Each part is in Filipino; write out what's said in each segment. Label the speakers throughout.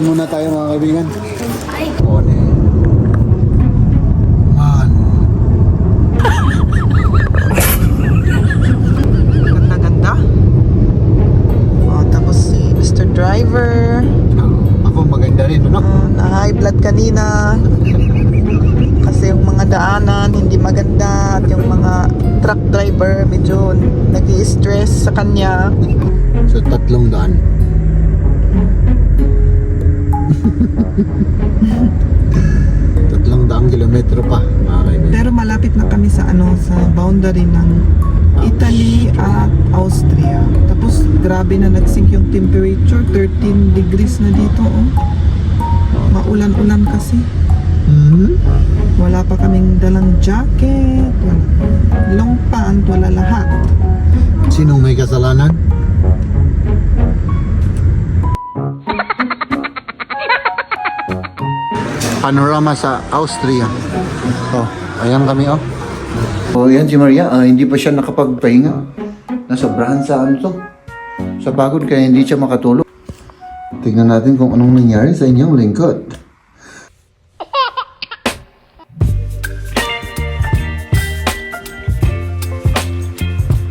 Speaker 1: Kain muna tayo mga kaibigan. One. Tatlong daang kilometro pa, mga kaibigan.
Speaker 2: Pero malapit na kami sa ano sa boundary ng Italy at Austria. Tapos grabe na nagsink yung temperature, 13 degrees na dito oh. Maulan-ulan kasi.
Speaker 1: Mhm.
Speaker 2: Wala pa kaming dalang jacket, wala long pant, wala lahat.
Speaker 1: Sinong may kasalanan? Panorama sa Austria. Oh, ayan kami oh. Oh, yan si Maria. Ah, hindi pa siya nakapagpahinga. Nasobrahan sa ano to. Sa pagod kaya hindi siya makatulog. Tingnan natin kung anong nangyari sa inyong lingkod.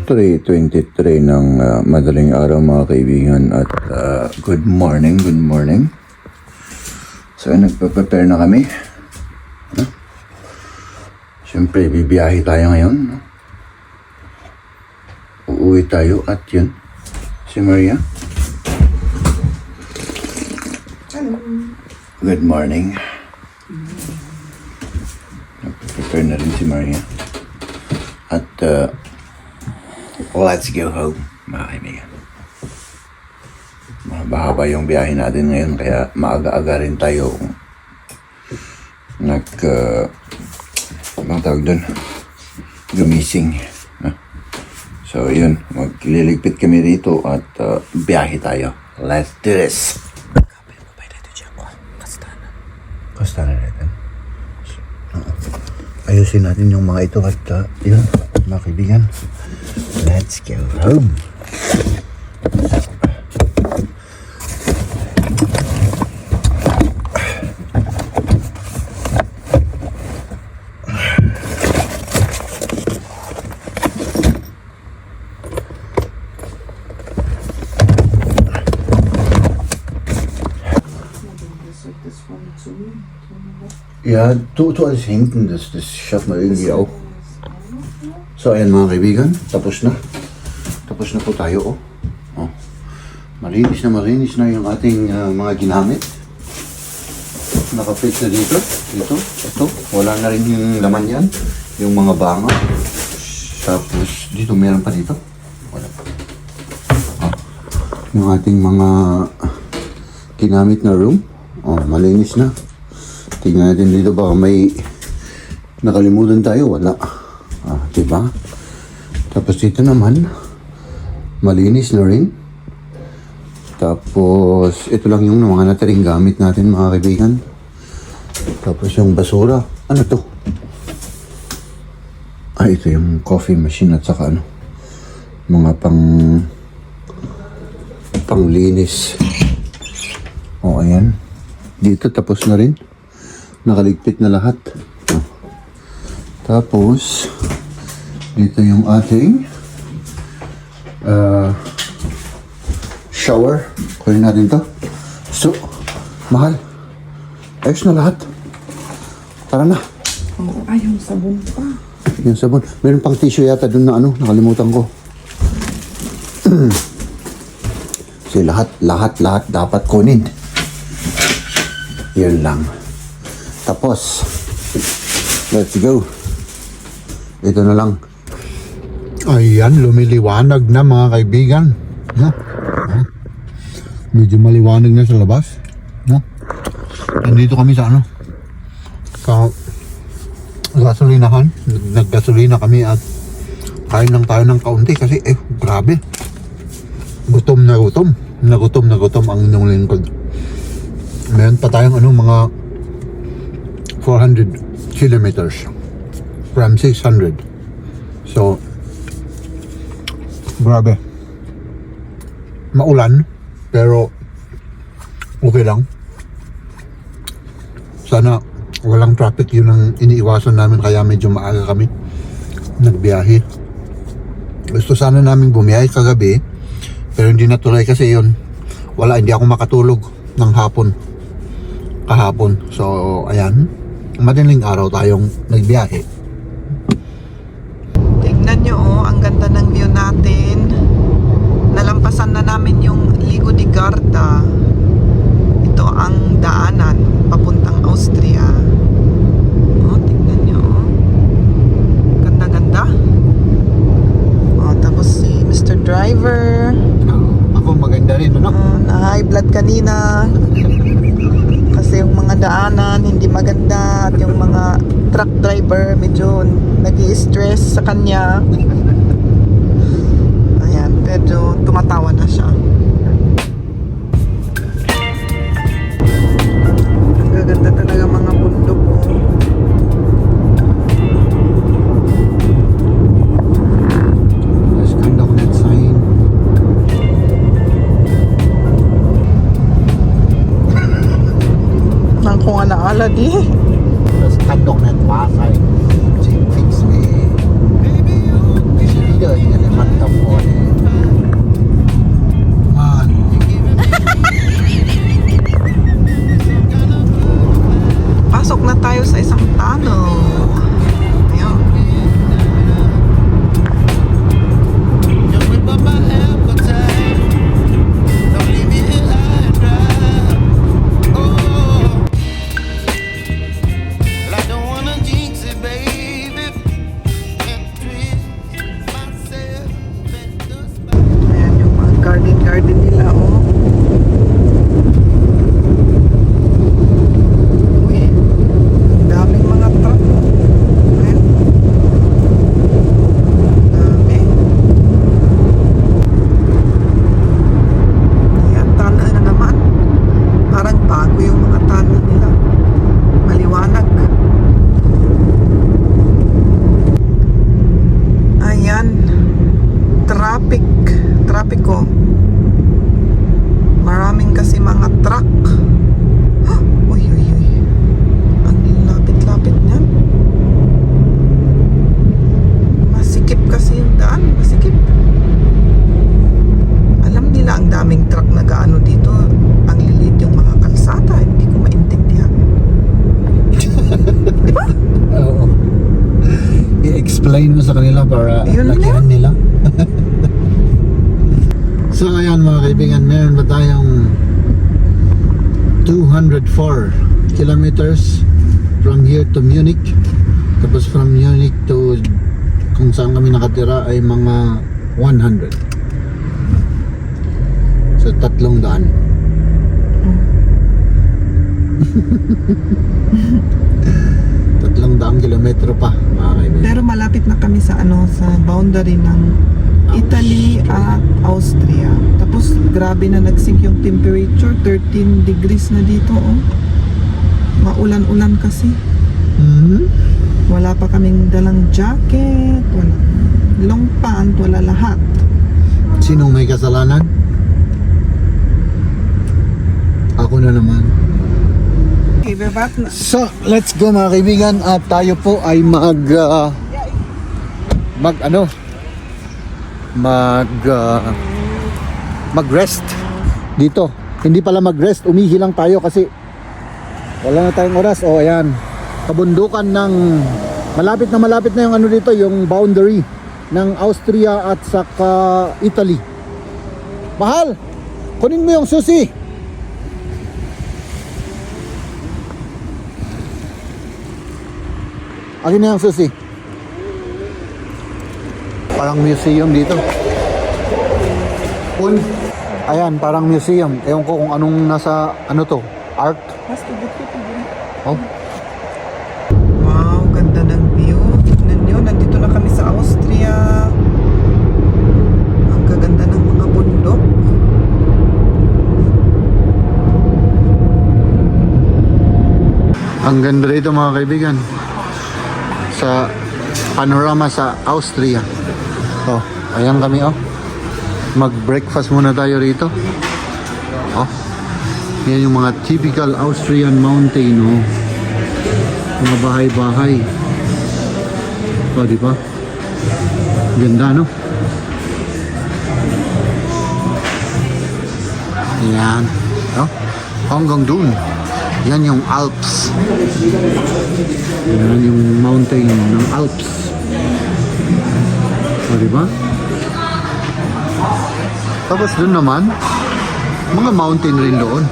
Speaker 1: .23 ng ah, madaling araw mga kaibigan at ah, good morning, good morning. So nagpa-prepare na kami. Huh? Siyempre, bibiyahe tayo ngayon. no? Uuwi tayo at yun. Si Maria. Good morning. Nagpa-prepare na rin si Maria. At uh, let's go home, mga kaibigan. Mahaba yung biyahe natin ngayon kaya maaga-aga rin tayo nag uh, bang tawag doon gumising no? so yun magliligpit kami rito at uh, biyahe tayo let's do this Basta na natin. Ayusin natin yung mga ito at uh, yun, mga kaibigan. Let's go home. Ja, tu, tu alles hinten, das, das schaffen wir irgendwie auch. So, ayan mga kaibigan, tapos na. Tapos na po tayo, oh. oh. Malinis na malinis na yung ating ah, mga ginamit. Nakapit na dito, dito, ito. Wala na rin yung laman yan, yung mga banga. Tapos, dito meron pa dito. Wala pa. Ah, yung ating mga ginamit na room. Oh, malinis na. Tingnan natin dito baka may nakalimutan tayo. Wala. Ah, diba? Tapos dito naman, malinis na rin. Tapos, ito lang yung mga natiring gamit natin mga kaibigan. Tapos yung basura. Ano to? Ah, ito yung coffee machine at saka ano, mga pang panglinis. O, ayan. Dito tapos na rin. Nakaligpit na lahat. Oh. Tapos, dito yung ating uh, shower. Kunin natin to. So, mahal. Ayos na lahat. Tara na.
Speaker 2: Oo, ay, yung sabon pa.
Speaker 1: Yung sabon. Meron pang tissue yata dun na ano, nakalimutan ko. Kasi lahat, lahat, lahat dapat kunin. Yun lang. Tapos, let's go. Ito na lang. Ayan, lumiliwanag na mga kaibigan. No? Ah. Medyo maliwanag na sa labas. No? Nandito kami sa ano? Sa gasolinahan. Naggasolina kami at kain lang tayo ng kaunti kasi eh, grabe. Gutom na gutom. Nagutom na gutom ang inyong lingkod. Meron pa tayong ano, mga 400 kilometers from 600. So, grabe. Maulan, pero okay lang. Sana walang traffic yun ang iniiwasan namin kaya medyo maaga kami nagbiyahe. Gusto sana namin bumiyahe kagabi pero hindi natuloy kasi yun wala hindi ako makatulog ng hapon kahapon. So ayan, madaling araw tayong nagbiyahe.
Speaker 2: Tignan nyo oh, ang ganda ng view natin. Nalampasan na namin yung Ligo di Garda. Ito ang daanan papuntang Austria. Oh, tignan nyo oh. Ganda-ganda. Oh, tapos si Mr. Driver.
Speaker 1: Ako maganda rin, ano?
Speaker 2: Oh, na high blood kanina. Kasi yung mga daanan hindi maganda at yung mga truck driver medyo nag kanya. Ayan, pero tumatawa na siya. Ang gaganda talaga mga bundok oh.
Speaker 1: Net sign.
Speaker 2: Nang kung alaala di. Traffic traffic ko. Maraming kasi mga truck. Ah, uy uy uy. Ang lapit-lapit niyan. Masikip kasi yung daan masikip. Alam nila ang daming truck na gaano dito. Ang lilit yung mga kalsada hindi ko maintindihan. Di ba?
Speaker 1: Oo. I-explain mo sa kanila para
Speaker 2: Yun
Speaker 1: lakihan nila. so ayan mga kaibigan, meron ba tayong 204 kilometers from here to Munich. Tapos from Munich to kung saan kami nakatira ay mga 100. So tatlong daan. tatlong daang kilometro pa mga kaibigan.
Speaker 2: Pero malapit na kami sa ano sa boundary ng Italy at Austria. Tapos grabe na nagsink yung temperature, 13 degrees na dito oh. Maulan-ulan kasi.
Speaker 1: Mhm.
Speaker 2: Wala pa kaming dalang jacket, wala long pant, wala lahat.
Speaker 1: Sinong may kasalanan? Ako na naman.
Speaker 2: Okay, na.
Speaker 1: So, let's go mga kaibigan at tayo po ay mag ah, mag ano mag ah, mag-rest dito. Hindi pala mag-rest, umihi lang tayo kasi wala na tayong oras. O ayan, kabundukan ng malapit na malapit na yung ano dito, yung boundary ng Austria at saka Italy. Mahal, kunin mo yung susi. Akin na yung susi. Parang museum dito. Un. Ayan, parang museum. Ewan ko kung anong nasa, ano to, art. Oh,
Speaker 2: Wow, ganda ng view. Tignan nyo, nandito na kami sa Austria. Ang gaganda ng mga bundok.
Speaker 1: ang ganda dito mga kaibigan. Sa panorama sa Austria. Oh, ayan kami oh. Mag-breakfast muna tayo rito. Oh. Yan yung mga typical Austrian mountain oh. Mga bahay-bahay. O, di ba? Ganda, no? Yan. Oh, hanggang dun. Yan yung Alps. Yan yung mountain ng Alps. Di ba? Tapos dun naman, mga mountain rin doon.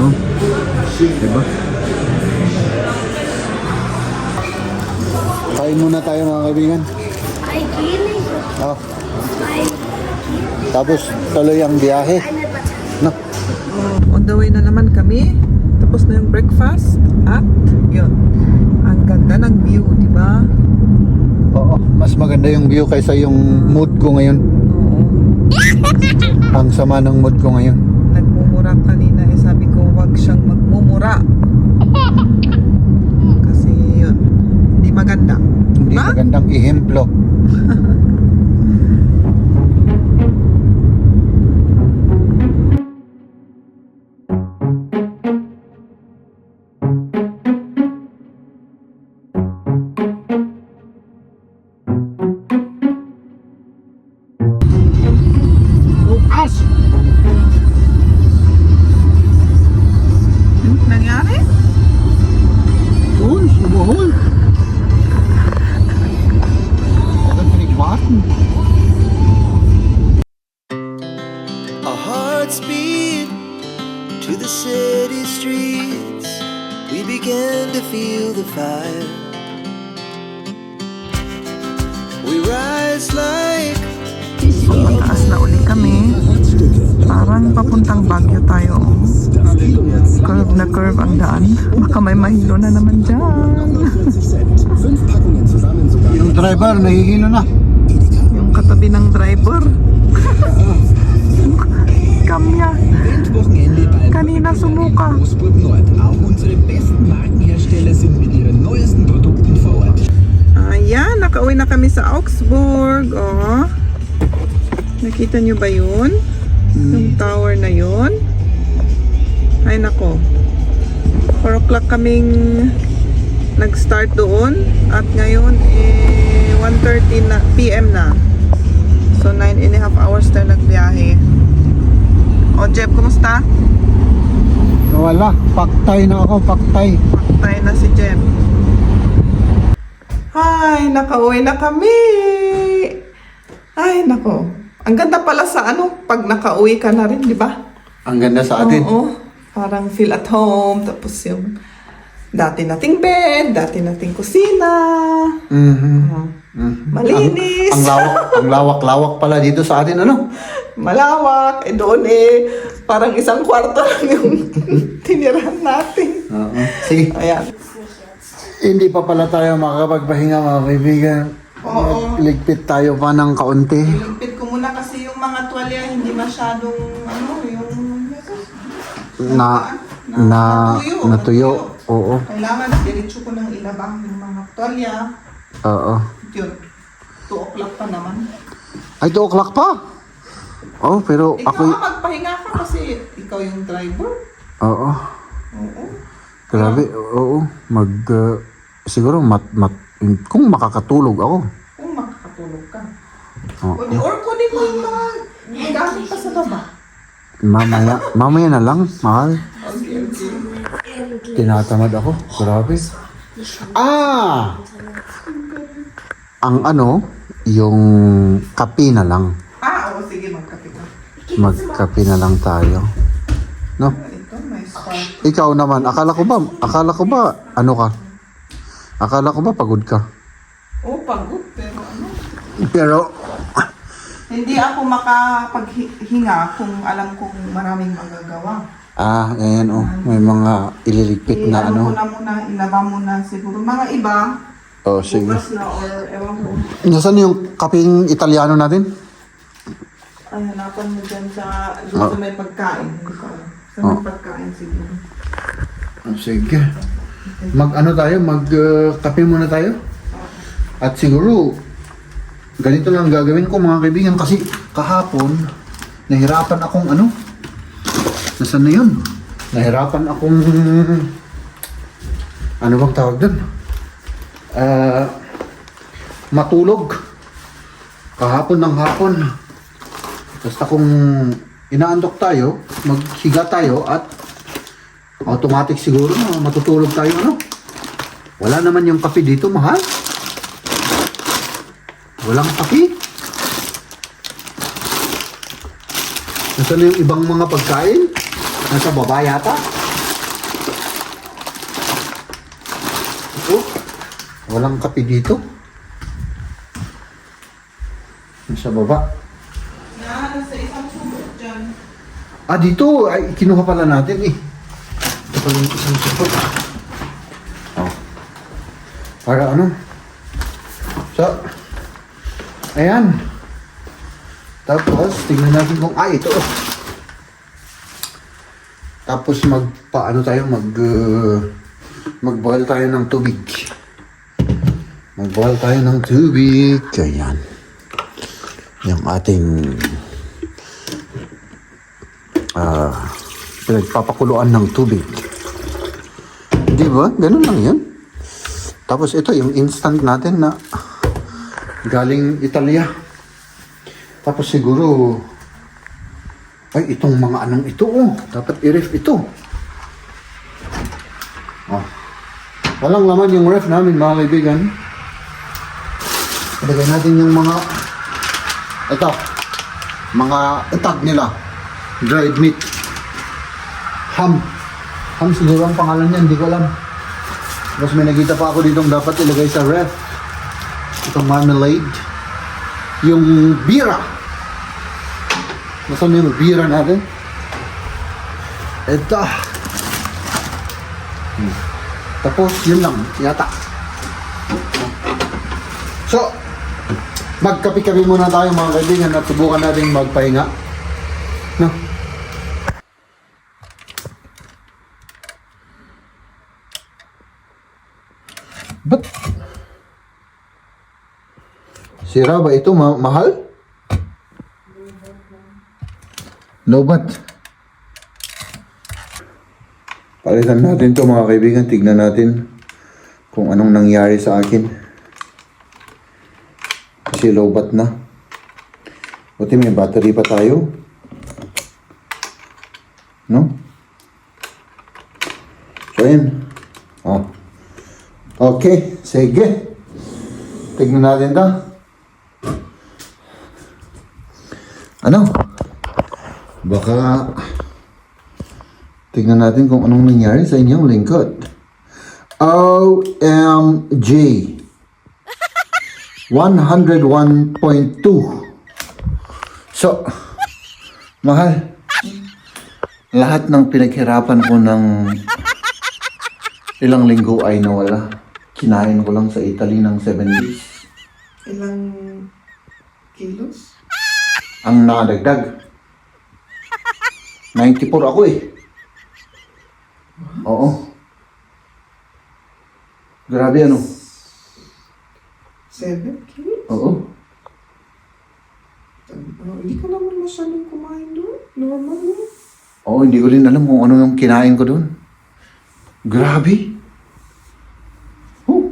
Speaker 1: Oh, di ba? Kain muna tayo mga kaibigan.
Speaker 3: Ay, kini.
Speaker 1: Oh, tapos tuloy ang biyahe. No?
Speaker 2: Oh, on the way na naman kami. Tapos na yung breakfast. At, yun. Ang ganda ng view, di ba?
Speaker 1: Oo, mas maganda yung view kaysa yung mood ko ngayon.
Speaker 2: Oo.
Speaker 1: Ang sama ng mood ko ngayon.
Speaker 2: Nagmumura kanina. Eh, sabi ko, wag siyang magmumura. Kasi, yun. Hindi maganda.
Speaker 1: Hindi
Speaker 2: Ba?
Speaker 1: magandang ihemplo.
Speaker 4: Feel the fire. We rise like
Speaker 2: So, mataas na uli kami. Parang papuntang Baguio tayo. Curve na curve ang daan. Baka may mahilo na naman dyan.
Speaker 1: Yung driver, nahihilo na.
Speaker 2: Yung katabi ng driver. Kamya. Kanina sumuka.
Speaker 5: Augsburg Nord. Auch unsere besten Markenhersteller sind mit ihren neuesten Produkten vor Ort.
Speaker 2: Ayan, nakauwi na kami sa Augsburg. Oh. Nakita nyo ba yun? Yung tower na yun? Ay nako. 4 o'clock kaming nag-start doon. At ngayon, eh, 1.30 na, PM na. So, 9 and a half hours tayo nagbiyahe. O, Jeff, kumusta?
Speaker 1: Wala, paktay na ako, paktay.
Speaker 2: Tayo na si Jem. Ay, nakauwi na kami. Ay, nako. Ang ganda pala sa ano, pag nakauwi ka na rin, di ba?
Speaker 1: Ang ganda sa atin.
Speaker 2: Oo. Parang feel at home. Tapos yung dati nating bed, dati nating kusina.
Speaker 1: Mhm.
Speaker 2: Oh,
Speaker 1: Mhm.
Speaker 2: Malinis.
Speaker 1: Ang, ang lawak, ang lawak-lawak pala dito sa atin, ano?
Speaker 2: Malawak. Eh doon eh, parang isang kwarto lang yung tinirahan natin.
Speaker 1: Oo. Sige.
Speaker 2: Ayan.
Speaker 1: Hindi pa pala tayo makakapagpahinga mga kaibigan.
Speaker 2: Oo.
Speaker 1: Ligpit tayo pa ng kaunti.
Speaker 2: Iligpit ko muna kasi yung mga tuwalya hindi masyadong ano, yung
Speaker 1: Na, na, natuyo. Oo.
Speaker 2: Kailangan diretso ko nang ilabang yung mga tuwalya.
Speaker 1: Oo.
Speaker 2: Yun. 2 o'clock pa naman.
Speaker 1: Ay, 2 o'clock pa. Oh, pero
Speaker 2: Ikaw
Speaker 1: ako...
Speaker 2: nga magpahinga ka kasi ikaw yung driver.
Speaker 1: Oo.
Speaker 2: Oo.
Speaker 1: Grabe, oo. Mag... uh, siguro, mat, mat, kung makakatulog ako.
Speaker 2: Kung makakatulog ka.
Speaker 1: Oo.
Speaker 2: O, Or kunin mo yung mga gamit pa sa baba.
Speaker 1: Mamaya, mamaya na lang, mahal.
Speaker 2: Okay, okay.
Speaker 1: Tinatamad ako. Grabe. Ah! Ang ano, yung kape na lang.
Speaker 2: Ah, oo, sige, magkape ka.
Speaker 1: Magkape na lang tayo. No? Ikaw naman, akala ko ba, akala ko ba, ano ka? Akala ko ba pagod ka?
Speaker 2: Oh, pagod, pero ano.
Speaker 1: Pero,
Speaker 2: Hindi ako makapaghinga kung alam kong maraming magagawa.
Speaker 1: ah, ayan oh, may mga ililigpit na
Speaker 2: ano
Speaker 1: ano.
Speaker 2: ko na muna, ilaba mo na siguro. Mga iba,
Speaker 1: Oh, sige.
Speaker 2: bukas na or ewan ko.
Speaker 1: Nasaan yung kaping Italiano natin?
Speaker 2: Ay, hanapan mo dyan sa, doon sa may pagkain. Sa may pagkain siguro.
Speaker 1: Oh, sige. Mag ano tayo, mag uh, kape muna tayo. At siguro, ganito lang gagawin ko mga kaibigan kasi kahapon, nahirapan akong ano, nasaan na yun? Nahirapan akong ano bang tawag doon? Ah, matulog. Kahapon ng hapon. Basta kung inaandok tayo, maghiga tayo at automatic siguro na matutulog tayo ano. Wala naman yung kape dito, mahal. Walang kape. Nasaan na yung ibang mga pagkain? Nasa baba yata? Oh, walang kape dito. Nasa baba. Ah, dito. Ay, kinuha pala natin eh. Ito pala yung isang support. Oh. Para ano? So, ayan. Tapos, tingnan natin kung, ah, ito. Tapos magpaano tayo, mag, uh, mag-boil tayo ng tubig. Mag-boil tayo ng tubig. Ayan. Yung ating ah pinagpapakuluan ng tubig. Di ba? Ganun lang yan. Tapos ito, yung instant natin na galing Italia. Tapos siguro, ay, itong mga anong ito, oh. Dapat i-ref ito. Oh. Walang laman yung ref namin, mga kaibigan. Ilagay natin yung mga, ito, mga itag nila dried meat. Ham. Ham siguro ang pangalan niya, hindi ko alam. Tapos may nakita pa ako dito dapat ilagay sa ref. Itong marmalade. Yung bira. Nasaan na yung bira natin? Ito. Hmm. Tapos yun lang, yata. So, magkapi-kapi muna tayo mga kaibigan at subukan natin magpahinga. No? Sira ba ito? Ma- mahal? Lobat. Palitan natin to mga kaibigan. Tignan natin kung anong nangyari sa akin. Kasi lobat na. Buti may battery pa tayo. No? So, yun. Oh. Okay, sige. Tignan natin to. Ano? Baka tignan natin kung anong nangyari sa inyong lingkod. OMG 101.2 So, mahal, lahat ng pinaghirapan ko ng ilang linggo ay nawala. Kinain ko lang sa Italy ng 7 days.
Speaker 2: Ilang kilos?
Speaker 1: Ang nakadagdag. 94 ako eh. Oo. Grabe ano.
Speaker 2: 7 kilos?
Speaker 1: Oo.
Speaker 2: Ano, hindi ka naman masyadong kumain doon. Normal mo.
Speaker 1: Oo, hindi ko rin alam kung ano yung kinain ko doon. Grabe. Oh,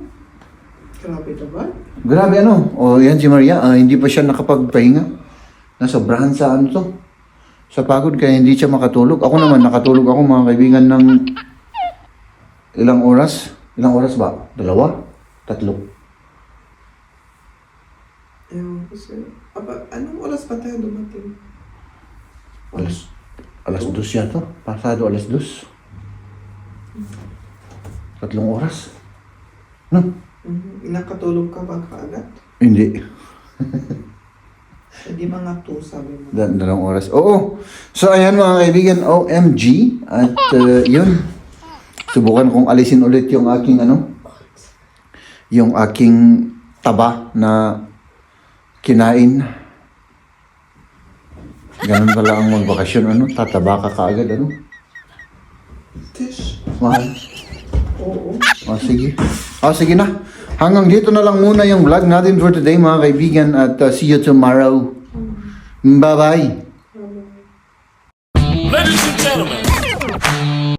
Speaker 2: Grabe diba?
Speaker 1: grabe ano. O yan si Maria, ah, hindi pa siya nakapagpahinga. Nasobrahan sa ano to. Sa pagod kaya hindi siya makatulog. Ako naman nakatulog ako mga kaibigan ng ilang oras. Ilang oras ba? Dalawa? Tatlo.
Speaker 2: Ewan ko sa'yo. Aba, anong oras pa tayo dumating?
Speaker 1: Alas, alas dos yata. Pasado alas dos. Tatlong oras. No?
Speaker 2: Mhm. Nakatulog ka ba kaagad?
Speaker 1: Hindi.
Speaker 2: Hindi mga 2 sabi mo.
Speaker 1: Da- dalawang oras. Oo. So, ayan mga kaibigan, OMG. At uh, yun. Subukan kong alisin ulit yung aking ano, yung aking taba na kinain. Ganun pala ang magbakasyon, ano, tataba ka kaagad, ano.
Speaker 2: Tish.
Speaker 1: Mahal.
Speaker 2: Oo.
Speaker 1: O, sige. O, sige na. Hanggang dito na lang muna yung vlog natin for today, mga kaibigan. At uh, see you tomorrow. Bye-bye.